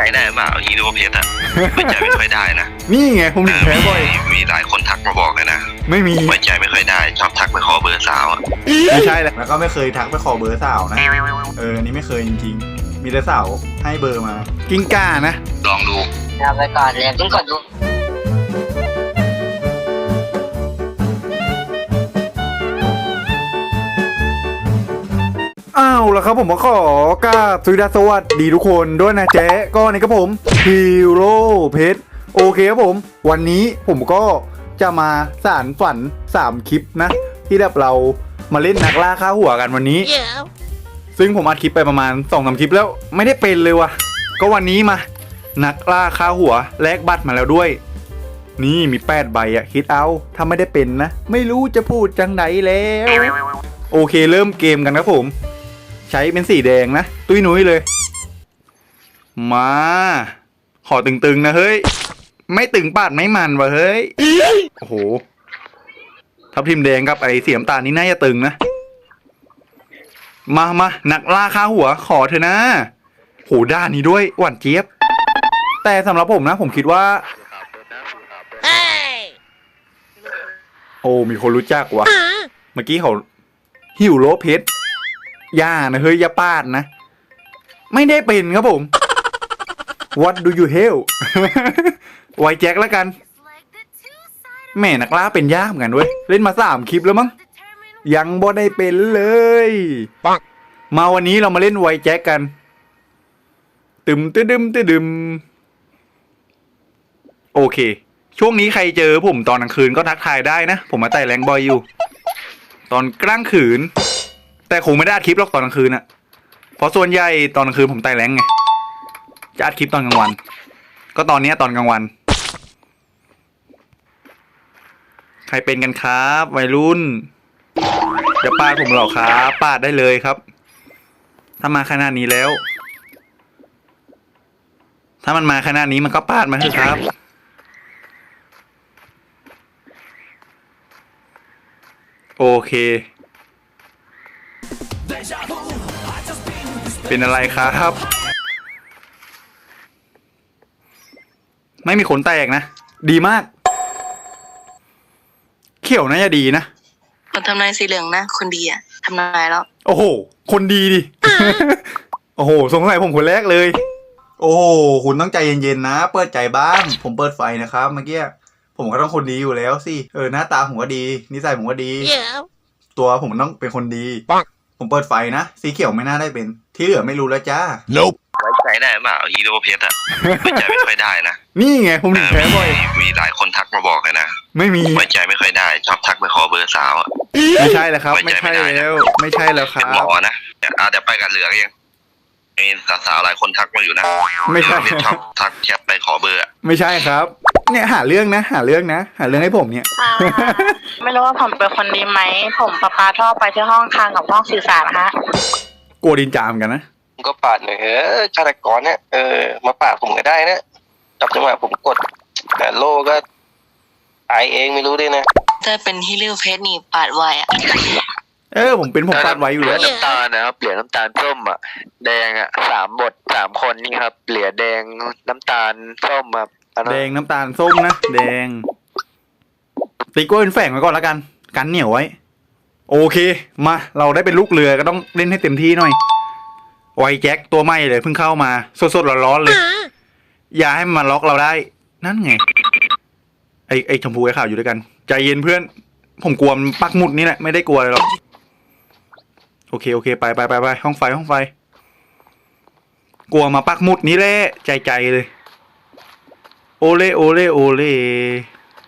ใจได้เปล่าฮีโร่เพชรอะไว้ใจไม่ค่อยได้นะนี่ไงผมถึงแพ้บ่อย มีมีหลายคนทักมาบอกเลยนะไม่มี ไว้ใจไม่ค่อยได้ ชอบทักไปขอเบอร์สาวอะไม่ใช่แหละแล้วก็ไม่เคยทักไปขอเบอร์สาวนะ เอออันนี้ไม่เคยจริงๆ มีแต่สาวให้เบอร์มา กิ้งก้านะ ลองดูเอาไปก่อนเลยเพิ่งกดดู อ้าวแล้วครับผมก็ขอกราบสวัสดีสวัสดีทุกคนด้วยนะเจ๊ก็นี่ครับผมฮีโร่เพชรโอเคครับผม วันนี้ผมก็จะมาสารฝัน 3 คลิปนะ ที่แบบเรามาเล่นนักล่าค่าหัวกันวันนี้ซึ่งผมอัดคลิปไปประมาณ2องสามคลิปแล้วไม่ได้เป็นเลยว่ะ ก็วันนี้มา นักล่าค่าหัวแลกบัตรมาแล้วด้วย นี่มี8ใบอะคิดเอาถ้าไม่ได้เป็นนะ ไม่รู้จะพูดจังไหนแล้ว โอเคเริ่มเกมกันครับผม ใช้เป็นสีแดงนะ ตุ้ยนุ้ยเลย มา ขอตึงๆนะเฮ้ย ไม่ตึงปาดไม่มันวะเฮ้ย โอ้โห ทับทิมแดงกับไอ้สีน้ำตาลนี่น่าจะตึงนะ มามานักล่าค่าหัว ขอเถอะนะ โหด้านนี้ด้วย หวานเจี๊ยบ แต่สำหรับผมนะ ผมคิดว่า โอ้มีคนรู้จักว่ะเมื่อกี้เขาหิวโลเพชร ย่านะเฮ้ยอย่าปาดนะ ไม่ได้เป็นครับผม What do you hell ไวแจ็คแล้วกัน แม่นักล่าเป็นยากเหมือนกันเว้ย เล่นมาสามคลิปแล้วมั้ง ยังบ่ได้เป็นเลยปังมาวันนี้เรามาเล่นไวแจ็คกัน ตึมตึดึมตึดึม โอเค ช่วงนี้ใครเจอผมตอนกลางคืนก็ทักทายได้นะ ผมมาไต่แรงบอยอยู่ ตอนกลางคืน แต่คงไม่ได้อัดคลิปหรอกตอนกลางคืนอะเพราะส่วนใหญ่ตอนกลางคืนผมไต่แรงไง จะอัดคลิปตอนกลางวัน ก็ตอนเนี้ยตอนกลางวัน ใครเป็นกันครับวัยรุ่นจะปาดผมหรอครับปาดได้เลยครับ ถ้ามาขนาดนี้แล้ว ถ้ามันมาขนาดนี้มันก็ปาดมาเถอะครับโอเค เป็นอะไรครับ ไม่มีขนแตกนะ ดีมาก เขียวน่าจะดีนะ คนทำนายสีเหลืองนะ คนดีอะทำนายแล้ว โอ้โห คนดีดิ โอ้โห สงสัยผมคนแรกเลย โอ้โหคุณต้องใจเย็นๆนะ เปิดใจบ้าง ผมเปิดไฟนะครับเมื่อกี้ ผมก็ต้องคนดีอยู่แล้วสิ เออ หน้าตาผมก็ดี นิสัยผมก็ดี ตัวผมต้องเป็นคนดีปังผมเปิดไฟนะ สีเขียวไม่น่าได้เป็น ที่เหลือไม่รู้แล้วจ้า Nope. ไว้ใจได้เปล่าฮีโร่เพชรอะไว้ใจไม่ค่อยได้นะนี่ไงผมถึงแพ้บ่อย มีมีหลายคนทักมาบอกเลยนะไม่มี ไว้ใจไม่ค่อยได้ ชอบทักไปขอเบอร์สาวอะ ไม่ใช่แล้วครับ ไว้ไม่ใจไม่ใช่ได้นะแล้ว ไม่ใช่แล้วครัเป็นหมบ อนะเดี๋ยวอะเดี๋ยวไปกันเหลืองยังมีสาวๆหลายคนทักมาอยู่นะไม่ใช่ชอบทักแชทไปขอเบอร์อะไม่ใช่ครับ เนี่ยหาเรื่องนะ หาเรื่องนะ หาเรื่องให้ผมเนี่ยไม่รู้ว่าผมเป็นคนดีไหม ผมปาปาท่อไปที่ห้องคางกับห้องสื่อสารนะคะ กลัวดินจามกันนะผมก็ปาดหน่อยเออฆาตกรเนี่ยเออมาปาดผมก็ได้นะจับจังหวะผมกดแต่โล่ก็ตายเองไม่รู้ด้วยนะถ้าเป็นฮิลิวเพชรนี่ปาดไวอะเออผมเป็นผมปาดไว้อยู่แล้วน้ำตาลนะครับเหลือน้ำตาลส้มอะ แดงอะสามบทสามคนนี่ครับ เหลือแดงน้ำตาลส้มครับอันนั้นแดงน้ำตาลส้มนะแดงตีกล้วยเป็นแฝงไว้ก่อนแล้วกัน กันเหนียวไว้ โอเค มาเราได้เป็นลูกเรือก็ต้องเล่นให้เต็มที่หน่อยไวแจ็คตัวใหม่เลยเพิ่งเข้ามาสดๆร้อนๆเลย อย่าให้มันล็อกเราได้ นั่นไง ไอไอชมพูไอข่าวอยู่ด้วยกัน ใจเย็นเพื่อน ผมกลัวมันปักหมุดนี่แหละไม่ได้กลัวอะไรหรอกโอเคโอเคไปไปไปไปห้องไฟห้องไฟ กลัวมาปักหมุดนี้แหละใจใจเลย โอเล่โอเล่โอเล่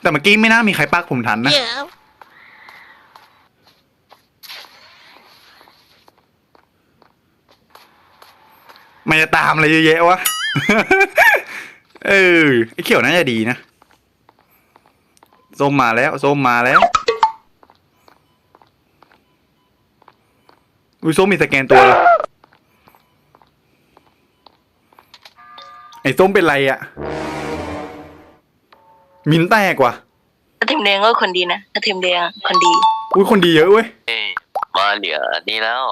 แต่เมื่อกี้ไม่น่ามีใครปักผมทันนะ มันจะตามอะไรเยอะแยะวะ เออไอ้เขียวน่าจะดีนะ ส้มมาแล้ว ส้มมาแล้ว อุ้ยส้มมีสแกนตัวเลยไอ้ส้มเป็นไรอะมินแตกว่ะถ้าทีมแดงก็คนดีนะถ้าทีมแดงคนดี อุ้ยคนดีเยอะเว้ย เอ้ยมาเหลือนี่แล้ว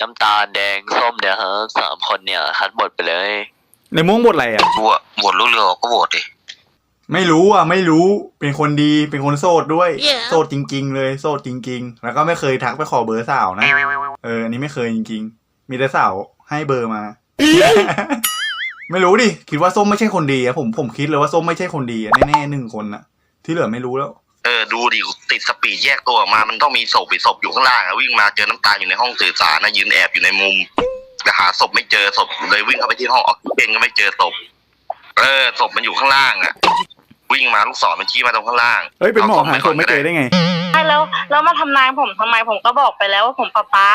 น้ำตาลแดงส้มเนี่ยฮะสามคนเนี่ยคัดหมดไปเลยในม่วงบทอะไรอะ กูอะโหวตลูกเรือก็โหวตดิไม่รู้อะ ไม่รู้เป็นคนดีเป็นคนโสดด้วยโสดจริง ๆ เลยโสดจริง ๆ แล้วก็ไม่เคยทักไปขอเบอร์สาวนะ เอออันนี้ไม่เคยจริง ๆ มีแต่สาวให้เบอร์มา ไม่รู้ดิคิดว่าส้มไม่ใช่คนดีอะผมผมคิดเลยว่าส้มไม่ใช่คนดีอะแน่ๆหนึ่งคนนะที่เหลือไม่รู้แล้ว เออดูดิติดสปีดแยกตัวออกมา มันต้องมีศพอีกศพอยู่ข้างล่างอะวิ่งมาเจอน้ำตาลอยู่ในห้องสื่อสารนะยืนแอบอยู่ในมุมแต่หาศพไม่เจอศพเลยวิ่งเข้าไปที่ห้องออกซิเจนก็ไม่เจอศพเออศพมันอยู่ข้างล่างอะวิ่งมาลูกศรมันชี้มาตรงข้างล่างเฮ้ยเป็นหมอหาคนไม่เจอได้ได้ไงใช่แล้วแล้วมาทำนายผมทำไมผมก็บอกไปแล้วว่าผมป้าป้า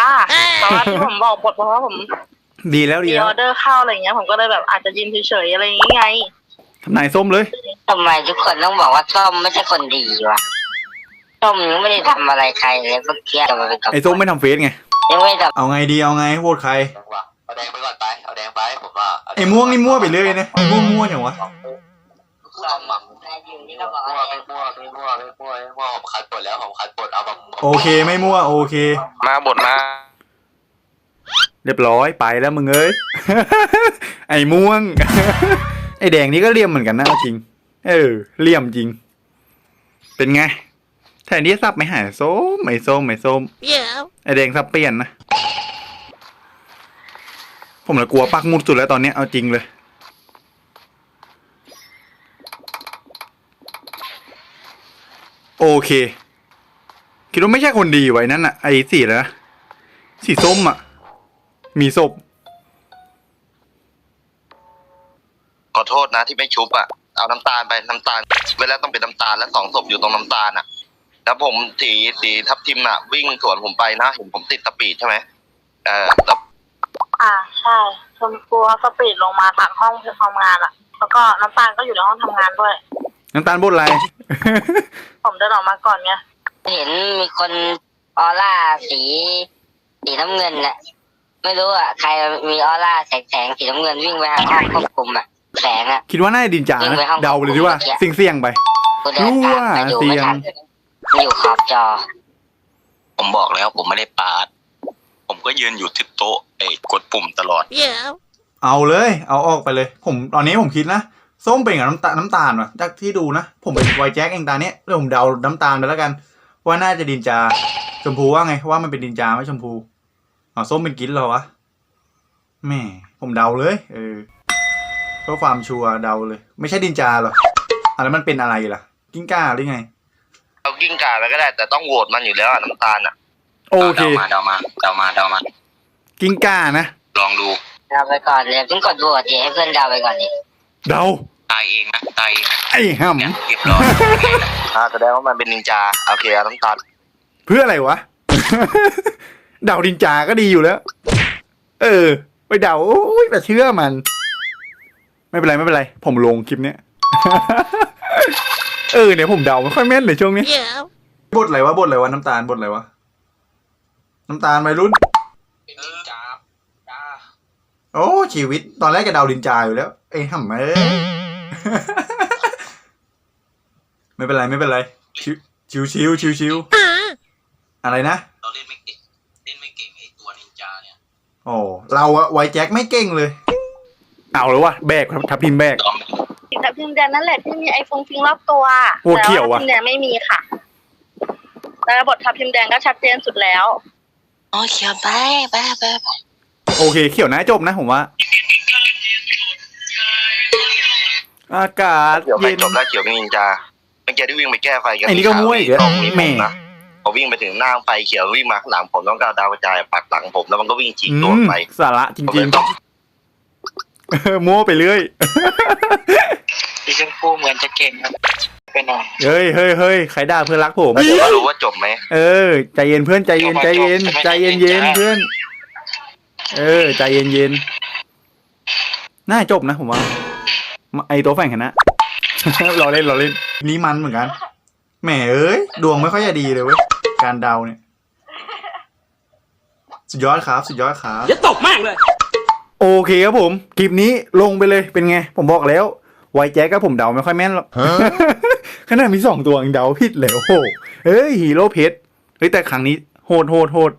แต่ว่าที่ผมบอกบทเพราะว่าผมดีแล้วดีมีแล้อวอเดอร์เข้าอะไรเงี้ย ผมก็เลยแบบอาจจะยืนเฉยๆอะไรอย่างเงี้ยไง ทำนายส้มเลย ทำไมทุกคนต้องบอกว่าส้มไม่ใช่คนดีวะส้มยังไม่ได้ทำอะไรใครเลยเมื่อกี้จะมาเป็นกับไอ้ส้มไม่ทำเฟซไง ยังไม่ได้เอาไงดีเอาไงโหวตใคร เอาแดงไปก่อนไป เอาแดงไปผมว่าไอ้ม่วงนี่มั่วไปเรื่อยนะไอ้ม่วงมั่วอย่างวะส้มอะอยู่นี่ก็บอกมั่วว่าไม่มั่วไม่มั่วไม่มั่วไม่มั่วผมคัดปลดแล้วผมคัดปลดเอาแบบโอเคไม่มั่วโอเค มาบทมา เรียบร้อยไปแล้วมึงเอ้ย ไอ้ม่วง ไอ้แดงนี่ก็เลี่ยมเหมือนกันนะเอาจริง เออเลี่ยมจริง เป็นไงแทนที่จะสับไม่หายส้มไม่ส้มไม่ส้มไอ้แดงสับเปลี่ยนนะ ผมละกลัวปักหมุดสุดแล้วตอนเนี้ยเอาจริงเลยโอเค คิดว่าไม่ใช่คนดีไว้นั่นอะไอ้สีแล้วนะสีส้มอะมีศพขอโทษนะที่ไม่ชุบอะ เอาน้ำตาลไปน้ำตาลเวลาต้องเป็นน้ำตาลและสองศพอยู่ตรงน้ำตาลอะแล้วผมสีสีทับทิมอะวิ่งสวนผมไปนะเห็นผมติดสปีดใช่ไหมเออแล้วอ่าใช่ชมพูเขาสปีดลงมาจากห้องทำงานอะแล้วก็น้ำตาลก็อยู่ในห้องทำงานด้วย น้ำตาลบดอะไร ผมเดินออกมาก่อนไงเห็นมีคนออร่าสี สีน้ำเงินน่ะ ไม่รู้อะ ใครมีออร่าแสงแสงๆสีน้ำเงินวิ่งไปหาห้องควบคุมอะ แสงอะคิดว่าน่าจะดินจายิงนะ ไปห้องเดาเลยดีกว่าเมื่อกี้เสี่ยงเสี่ยงๆไปกูเดินตามไปดูไม่ทันมันอยู่ขอบจอ ผมบอกแล้วผมไม่ได้ปาด ผมก็ยืนอยู่ที่โต๊ะไอ้กดปุ่มตลอดเอาเลย เอาออกไปเลย ผมตอนนี้ผมคิดนะ ส้มเป็นกับน้ำตาลน้ำตาลว่ะจากที่ดูนะ ผมเป็นไวแจ็คเองตาเนี้ยแล้วผมเดาน้ำตาลไปแล้วกัน ว่าน่าจะดินจา ชมพูว่าไง ว่ามันเป็นดินจาไม่ชมพูอ๋อส้มเป็นกินเหรอวะแหม่ผมเดาเลย เออเพื่อความชัวร์เดาเลย ไม่ใช่ดินจาเหรออะไรมันเป็นอะไรล่ะ กิ้งก่าหรือไง เอากิ้งก่าไปก็ได้ แต่ต้องโหวตมันอยู่แล้วอะน้ำตาลอะโอเค เดามาเดามาเดามาเดามา กิ้งก่านะ ลองดู เดาไปก่อนเลยเพิ่งกดโหวตดิให้เพื่อนเดาไปก่อนดิเดา ตายเองนะตายเองนะไอ้ห่เนี่ยเรียบร้อยอ่าแสดงว่ามันเป็นนินจาโอเคเอาน้ำตาลำเพื่ออะไรวะ เดาดินจาก็ดีอยู่แล้ว เออ ไปเดาโอ้ยแต่เชื่อมัน ไม่เป็นไรไม่เป็นไร ผมลงคลิปเนี้ย เออเนี่ยผมเดาไม่ค่อยแม่นเลยช่วงนี้ บทอะไรวะบทอะไรวะน้ำตาลบทอะไรวะน้ำตาลวัยรุ่นโอ้ชีวิต ตอนแรกก็เดาดินจาอยู่แล้วไอ้ห่ำเอ้ย ไม่เป็นไรไม่เป็นไรชิวชิวชิวชิวชิวอะไรนะเราเล่นไม่เก่งเล่นไม่เก่งไอ้ตัวนินจาเนี่ย โอ้เราอะไวแจ็คไม่เก่งเลย เอาแล้ววะแบกครับทับทิมแบกยอมแต่พิมพ์แดงนั่นแหละที่มีไอโฟนฟิงรอบตัวโอ้เขียวอะ แต่าพิมพ์แดงไม่มีค่ะแต่บททับพิมพ์แดงก็ชัดเจนสุดแล้ว โอ้เขียวไปไปไปไปโอเค เขียวนะจบนะผมว่า อากาศเขียวไปเย็นจบแล้วเขียวเป็นนินจาเมื่อกี้ที่วิ่งไปแก้ไฟกันไอ้นี่ก็มั่วอีกแล้วต้องมีผแหม่มนะพอวิ่งไปถึงหน้าไฟเขียววิ่งมาข้างหลังผมต้องก้าวดาวกระจายปักหลังผมแล้วมันก็วิ่งฉีกอืตัวมไปสาระจผมริเลงยต้อง ๆมั่วไปเรื่อยพี่ชมพูเหมือนจะเก่งครับไปหน่อยเฮ้ยเฮ้ยเฮ้ยใครด่าเพื่อนรักผม แล้วเดี๋ยวก็รู้ว่าจบไหม เออ ใจเย็นเพื่อนใจเย็นใจเย็น ใจเย็นเย็นเพื่อน เออ ใจเย็นเย็นน่าจบนะผมว่า ไอตัวแฝงคณะเราเล่นเราเล่น นี่มันเหมือนกัน แหมเอ้ย ดวงไม่ค่อยจะดีเลยเว้ย การเดาเนี่ย สุดยอดครับ สุดยอดครับ อย่าตกมากเลย โอเคครับผม คลิปนี้ลงไปเลยเป็นไง ผมบอกแล้ว ไวแจ็คก็ผมเดาไม่ค่อยแม่นหรอกขนาดมีสองตัวยังเดาผิดเลยโอ้โหเฮ้ยฮีโร่เพชรเฮ้ยแต่ครั้งนี้โหดโหดโหด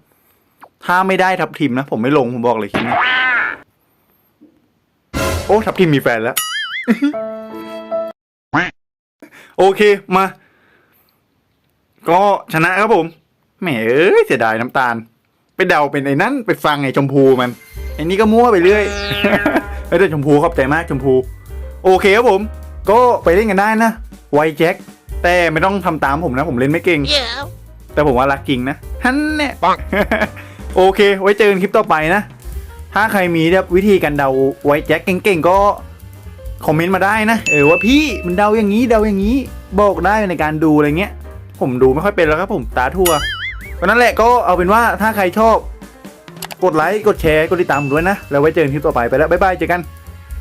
ถ้าไม่ได้ทับทิมนะ ผมไม่ลงผมบอกเลยคลิปนี้โออ้ทับทิมมีแฟนแล้ว โอเคมา ก็ชนะครับผมแหมเอ้ยเสียดายน้ำตาล ไปเดาเป็นไอ้นั่นไปฟังไอ้ชมพูมัน ไอ้นี่ก็มั่วไปเรื่อยเอ้ยแต่ชมพูขอบใจมากชมพู โอเคครับผม ก็ไปเล่นกันได้นะไวแจ็คแต่ไม่ต้องทำตามผมนะผมเล่นไม่เก่ง แต่ผมว่ารักจริงนะฮันเนี่ยโอเค ไว้เจอกันคลิปต่อไปนะ ถ้าใครมีแบบวิธีการเดาไวแจ็คเก่งๆก็คอมเมนต์มาได้นะ เออว่าพี่มันเดาอย่างนี้เดาอย่างนี้ บอกได้ในการดูอะไรเงี้ย ผมดูไม่ค่อยเป็นแล้วครับผมตาทั่วก็นั่นแหละก็เอาเป็นว่าถ้าใครชอบ กดไลค์ กดแชร์ กดติดตามด้วยนะ แล้วไว้เจอกันคลิปต่อไปไปแล้ว บ๊ายบาย เจอกัน